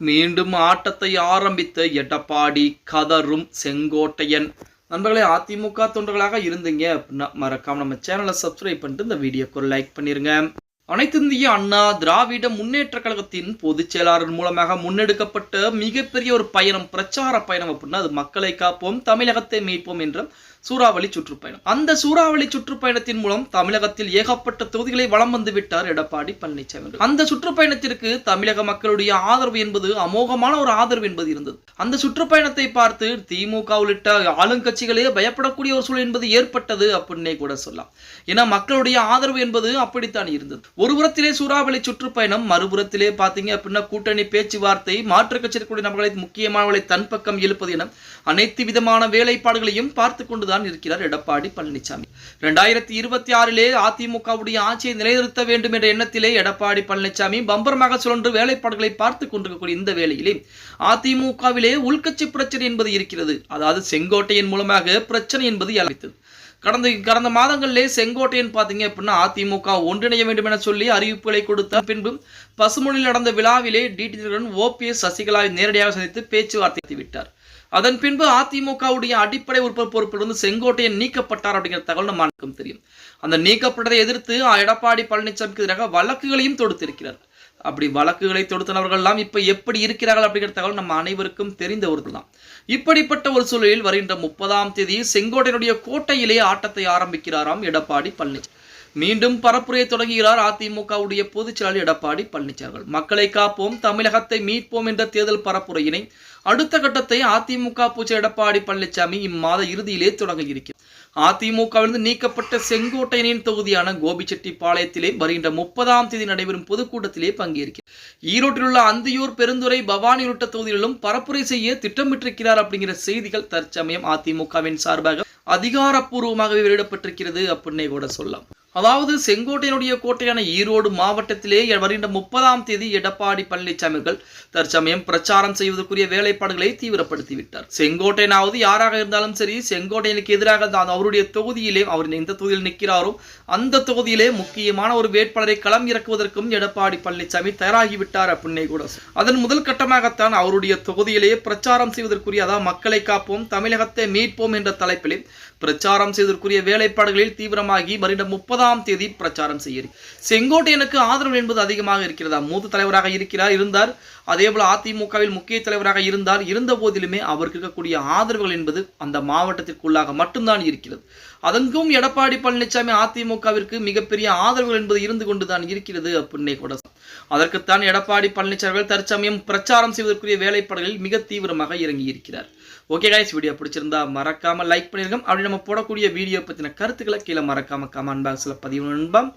மீண்டும் ஆட்டத்தை ஆரம்பித்த எடப்பாடி கதரும் செங்கோட்டையன். நண்பர்களே அதிமுக தொண்டர்களாக இருந்தீங்க அப்படின்னா மறக்காம நம்ம சேனலை சப்ஸ்கிரைப் பண்ணிட்டு இந்த வீடியோக்கு ஒரு லைக் பண்ணிருங்க. அனைத்து இந்திய அண்ணா திராவிட முன்னேற்ற கழகத்தின் பொதுச் செயலாளர் மூலமாக முன்னெடுக்கப்பட்ட மிகப்பெரிய ஒரு பயணம் பிரச்சார பயணம் அப்படின்னா அது மக்களை காப்போம் தமிழகத்தை மீட்போம் என்ற சூறாவளி சுற்றுப்பயணம். அந்த சூறாவளி சுற்றுப்பயணத்தின் மூலம் தமிழகத்தில் ஏகப்பட்ட தொகுதிகளை வலம் வந்து விட்டார் எடப்பாடி பழனிசாமி அந்த சுற்றுப்பயணத்திற்கு தமிழக மக்களுடைய ஆதரவு என்பது அமோகமான ஒரு ஆதரவு என்பது இருந்தது. அந்த சுற்றுப்பயணத்தை பார்த்து திமுக உள்ளிட்ட ஆளுங்கட்சிகளே பயப்படக்கூடிய ஒரு சூழல் என்பது ஏற்பட்டது அப்படின்னே கூட சொல்லலாம். ஏன்னா மக்களுடைய ஆதரவு என்பது அப்படித்தான் இருந்தது. ஒரு புறத்திலே சூறாவளி சுற்றுப்பயணம் மறுபுறத்திலே பார்த்தீங்க அப்படின்னா கூட்டணி பேச்சுவார்த்தை மாற்றுக் கட்சிக்கூடிய நபர்களை முக்கியமானவர்களை தன் பக்கம் இழுப்பது என அனைத்து விதமான வேலைப்பாடுகளையும் பார்த்து கொண்டுதான் இருக்கிறார் எடப்பாடி பழனிசாமி. இரண்டாயிரத்தி இருபத்தி ஆறிலே அதிமுகவுடைய ஆட்சியை நிலைநிறுத்த வேண்டும் என்ற எண்ணத்திலே எடப்பாடி பழனிசாமி பம்பரமாக சுழன்று வேலைப்பாடுகளை பார்த்து கொண்டிருக்கக்கூடிய இந்த வேளையிலே அதிமுகவிலே உள்கட்சி பிரச்சனை என்பது இருக்கிறது. அதாவது செங்கோட்டையின் மூலமாக பிரச்சனை என்பது அழைத்தது கடந்த கடந்த மாதங்களிலே செங்கோட்டையன் பார்த்தீங்க அப்படின்னா அதிமுக ஒன்றிணைய வேண்டும் என சொல்லி அறிவிப்புகளை கொடுத்த பின்பு பசுமொழியில் நடந்த விழாவிலே டிடிடன் ஓபிஎஸ் சசிகலாவை நேரடியாக சந்தித்து பேச்சுவார்த்தை விட்டார் அதன் பின்பு அதிமுகவுடைய அடிப்படை உறுப்பு பொறுப்பிலிருந்து செங்கோட்டையன் நீக்கப்பட்டார் அப்படிங்கிற தகவல் நம்ம அனைவருக்கும் தெரியும். அந்த நீக்கப்பட்டதை எதிர்த்து எடப்பாடி பழனிசாமிக்கு எதிராக வழக்குகளையும் தொடுத்திருக்கிறார். அப்படி வழக்குகளை தொடுத்தனவர்கள் எல்லாம் இப்ப எப்படி இருக்கிறார்கள் அப்படிங்கிற தகவல் நம்ம அனைவருக்கும் தெரிந்த ஒரு தான் இப்படிப்பட்ட ஒரு சூழலில் வருகின்ற முப்பதாம் தேதி செங்கோட்டையனுடைய கோட்டையிலே ஆட்டத்தை ஆரம்பிக்கிறாராம் எடப்பாடி பழனிசாமி. மீண்டும் பரப்புரையை தொடங்குகிறார் அதிமுகவுடைய பொதுச் செயலாளர் எடப்பாடி பழனிசாமி. மக்களை காப்போம் தமிழகத்தை மீட்போம் என்ற தேர்தல் பரப்புரையினை அடுத்த கட்டத்தை அதிமுக பூச்சி எடப்பாடி பழனிசாமி இம்மாத இறுதியிலே தொடங்கியிருக்கிறார் அதிமுகவிலிருந்து நீக்கப்பட்ட செங்கோட்டையனின் தொகுதியான கோபிச்செட்டிப்பாளையத்திலே வருகின்ற முப்பதாம் தேதி நடைபெறும் பொதுக்கூட்டத்திலே பங்கேற்கிறார். ஈரோட்டில் உள்ள அந்தியூர் பெருந்துறை பவானி உள்ளிட்ட தொகுதிகளிலும் பரப்புரை செய்ய திட்டமிட்டிருக்கிறார் அப்படிங்கிற செய்திகள் தற்சமயம் அதிமுகவின் சார்பாக அதிகாரப்பூர்வமாகவே வெளியிடப்பட்டிருக்கிறது அப்படின்னே கூட சொல்லலாம். அதாவது செங்கோட்டையினுடைய கோட்டையான ஈரோடு மாவட்டத்திலே வருகின்ற முப்பதாம் தேதி எடப்பாடி பழனிசாமிகள் தற்சமயம் பிரச்சாரம் செய்வதற்குரிய வேலைப்பாடுகளை தீவிரப்படுத்திவிட்டார். செங்கோட்டையனாவது யாராக இருந்தாலும் சரி செங்கோட்டையனுக்கு எதிராக தான் அவருடைய தொகுதியிலே அவர் எந்த தொகுதியில் நிற்கிறாரோ அந்த தொகுதியிலே முக்கியமான ஒரு வேட்பாளரை களம் இறக்குவதற்கும் எடப்பாடி பழனிசாமி தயாராகிவிட்டார் அப்படின்னே கூட அதன் முதல் கட்டமாகத்தான் அவருடைய தொகுதியிலே பிரச்சாரம் செய்வதற்குரிய அதாவது மக்களை காப்போம் தமிழகத்தை மீட்போம் என்ற தலைப்பிலே பிரச்சாரம் செய்வதற்குரிய வேலைப்பாடுகளில் தீவிரமாகி வருகின்ற முப்பதாம் தேதி பிரச்சாரம் செய்ய செங்கோட்டையனுக்கு ஆதரவு என்பது அதிகமாக இருக்கிறதா? மூத்த தலைவராக இருக்கிறார் இருந்தார். அதே போல அதிமுகவில் முக்கிய தலைவராக இருந்தார். இருந்த போதிலுமே அவருக்கு இருக்கக்கூடிய ஆதரவுகள் என்பது அந்த மாவட்டத்திற்குள்ளாக மட்டும்தான் இருக்கிறது. அதற்கும் எடப்பாடி பழனிசாமி அதிமுகவிற்கு மிகப்பெரிய ஆதரவுகள் என்பது இருந்து கொண்டுதான் இருக்கிறது அப்படின்னே கூட அதற்குத்தான் எடப்பாடி பழனிசாமி தற்சமயம் பிரச்சாரம் செய்வதற்குரிய வேலைப்பாடுகளில் மிக தீவிரமாக இறங்கி இருக்கிறார் ஓகே கைஸ் வீடியோ பிடிச்சிருந்தா மறக்காம லைக் பண்ணிருக்கோம் அப்படி நம்ம போடக்கூடிய வீடியோ பத்தின கருத்துக்களை கீழே மறக்காம கமெண்ட் பாக்ஸ்ல பதிவு நண்பம்.